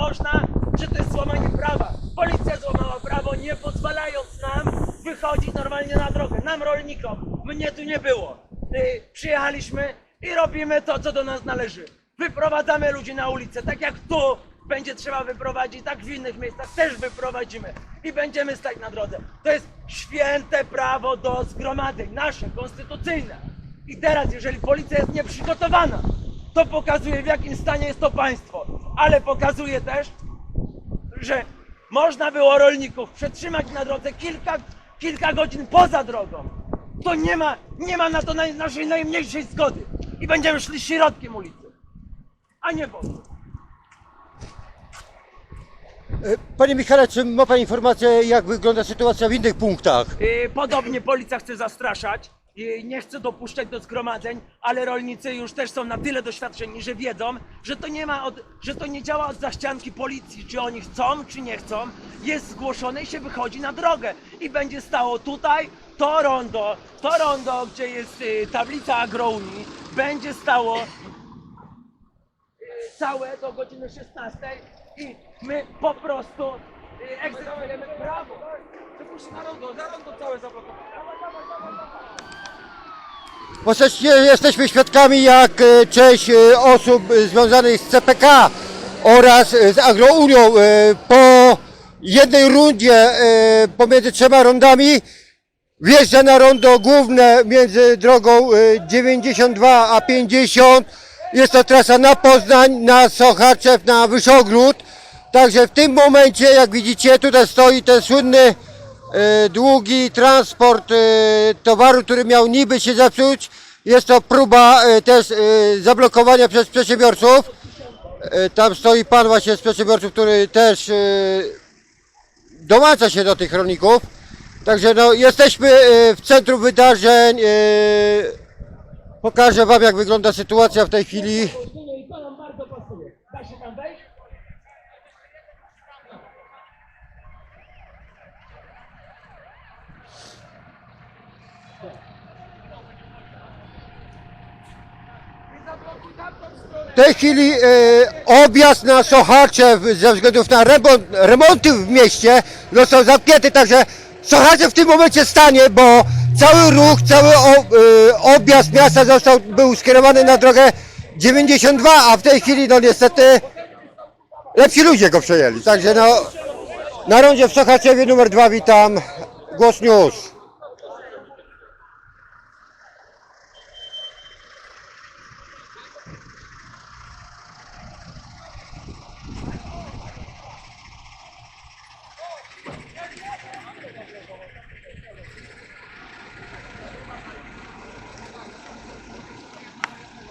można, że to jest złamanie prawa. Policja złamała prawo, nie pozwalając nam wychodzić normalnie na drogę. Nam, rolnikom. Mnie tu nie było. Y, Przyjechaliśmy i robimy to, co do nas należy. Wyprowadzamy ludzi na ulicę, tak jak tu będzie trzeba wyprowadzić, tak w innych miejscach też wyprowadzimy i będziemy stać na drodze. To jest święte prawo do zgromadzeń, nasze, konstytucyjne. I teraz, jeżeli policja jest nieprzygotowana, to pokazuje w jakim stanie jest to państwo, ale pokazuje też, że można było rolników przetrzymać na drodze kilka, kilka godzin poza drogą. To nie ma, nie ma na to naj, naszej najmniejszej zgody. I będziemy szli środkiem ulicy, a nie wokół. Panie Michale, czy ma Pan informację, jak wygląda sytuacja w innych punktach? Yy, Podobnie policja chce zastraszać, nie chce dopuszczać do zgromadzeń, ale rolnicy już też są na tyle doświadczeni, że wiedzą, że to nie ma od, że to nie działa od zaścianki policji, czy oni chcą, czy nie chcą. Jest zgłoszone i się wychodzi na drogę i będzie stało tutaj to rondo, to rondo, gdzie jest yy, tablica agrounii, będzie stało yy, całe do godziny 16 i my po prostu yy, egzekwujemy prawo. Wypuść na rondo, za rondo całe zablokowane. Nie- jesteśmy świadkami, jak e, część e, osób e, związanych z CPK oraz z Agrounią po jednej rundzie pomiędzy trzema rondami wjeżdża na rondo główne między drogą e, 92 a 50. Jest to trasa na Poznań, na Sochaczew, na Wyszogród. Także w tym momencie, jak widzicie, tutaj stoi ten słynny długi transport e, towaru, który miał niby się zepsuć. Jest to próba e, też e, zablokowania przez przedsiębiorców. E, Tam stoi pan właśnie z przedsiębiorców, który też e, dołącza się do tych rolników. Także no, jesteśmy e, w centrum wydarzeń. e, Pokażę wam jak wygląda sytuacja w tej chwili. I to nam bardzo pasuje. Da się tam wejść? W tej chwili e, objazd na Sochaczew ze względów na remont, remonty w mieście został zamknięty, także Sochaczew w tym momencie stanie, bo cały ruch, cały o, e, objazd miasta został, był skierowany na drogę 92, a w tej chwili no niestety lepsi ludzie go przejęli. Także no na rondzie w Sochaczewie numer 2 witam, Głos News.